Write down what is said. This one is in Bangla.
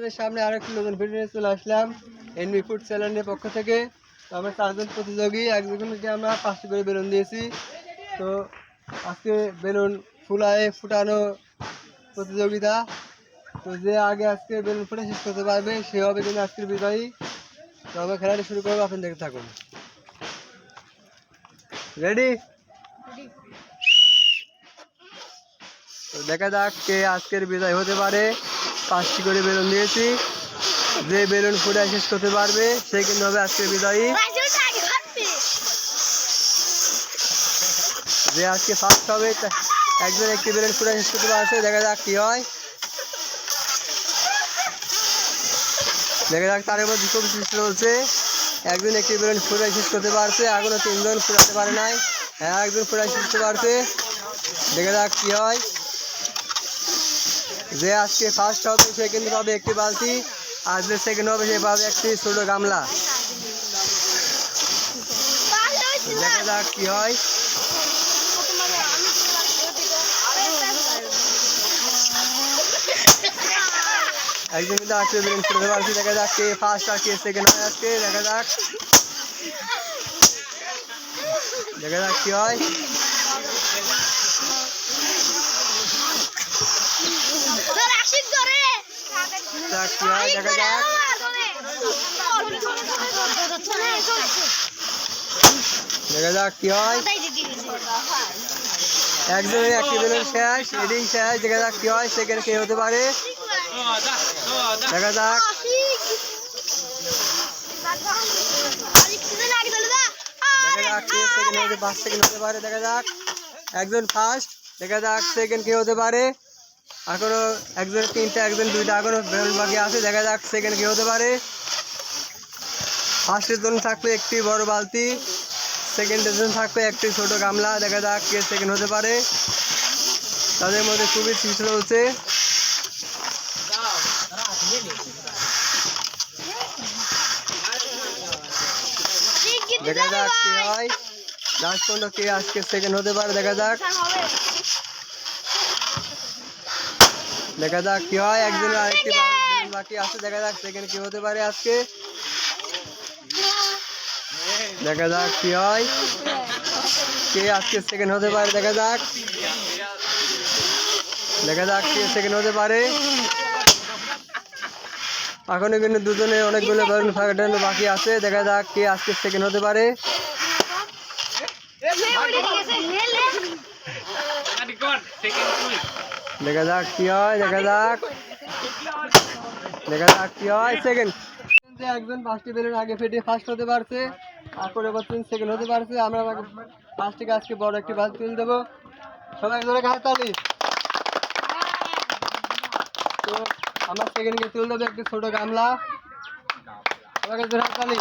আপনাদের সামনে আরেকটি নতুন ভিডিও চলে আসলাম এনবি ফুড চ্যানেলের পক্ষ থেকে। তো আমরা চারজন প্রতিযোগী একজনকে আমরা পাঁচটি করে বেলুন দিয়েছি। তো আজকে বেলুন ফুলায় ফুটানো প্রতিযোগিতা। তো যে আগে আজকে বেলুন ফুটে শেষ করতে পারবে সে হবে কিন্তু আজকের বিজয়ী। তো আমরা খেলাটি শুরু করব আপনি দেখে থাকুন। রেডি তো দেখা যাক কে আজকের বিদায় হতে পারে। পাঁচটি করে বেলুন দিয়েছি। যে বেলুন ফুটে শেষ করতে পারবে, সে কিন্তু হবে আজকে বিদায়ী। যে আজকে ফার্স্ট হবে একজন একটি বেলুন ফুটে শেষ করতে পারছে দেখা যাক কি হয়। দেখা যাক তার মধ্যে খুব চলছে একজন একটি বেলুন ফুটে শেষ করতে পারছে এখনও তিনজন ফুটাতে পারে নাই। হ্যাঁ একজন শেষ করতে পারছে। দেখা যাক কি হয়। যে আজকে ফার্স্ট হবে, সে কিন্তু পাবে একটি বালতি, আর যে সেকেন্ড হবে, সে পাবে একটি ছোট গামলা। দেখা যাক কি হয়। একজন কিন্তু আজকে বেলুন ফুটাতে পারছে দেখা যাক কে ফার্স্ট আর কে সেকেন্ড হয় আজকে, দেখা যাক। দেখা যাক কি হয়। যাক কি হয়। দেখা যাক দেখা যাক কি হয় দেখা যাক কি হয়, সেকেন্ড কে হতে পারে। দেখা যাক। দেখা যাক একজন ফার্স্ট দেখা যাক সেকেন্ড কে হতে পারে। এখনও একজন তিনটা একজন দুইটা এখনও বেলুন বাকি আছে। দেখা যাক সেকেন্ড কে হতে পারে। ফার্স্টের জন্য থাকবে একটি বড় বালতি। সেকেন্ডের জন্য থাকবে একটি ছোট গামলা। দেখা যাক কে সেকেন্ড হতে পারে। তাদের মধ্যে খুবই চিত্র চলছে। দেখা যাক কি হয়। লাস্ট পর্যন্ত কে আজকে সেকেন্ড হতে পারে দেখা যাক। দেখা যাক কি হয় একজন আরেকটি বাকি আছে দেখা যাক সেকেন্ড কি হতে পারে আজকে। দেখা যাক কি হয় কে আজকে সেকেন্ড হতে পারে দেখা যাক। দেখা যাক কে সেকেন্ড হতে পারে। এখনও কিন্তু দুজনে অনেকগুলো ফাটানো বাকি আছে দেখা যাক কে আজকে সেকেন্ড হতে পারে। দেখা যাক কি হয় দেখা যাক। দেখা যাক কি হয় সেকেন্ড একজন পাঁচটি বেলুন আগে ফেটে ফার্স্ট হতে পারছে তারপরে বলছেন সেকেন্ড হতে পারছে আমরা পাঁচটিকে আজকে বড় একটি বাস তুলে দেবো। সবাই ধরে হাত তালি। তো আমার সেকেন্ডকে তুলে দেবো একটি ছোট গামলা। সবাইকে ধরে তালি।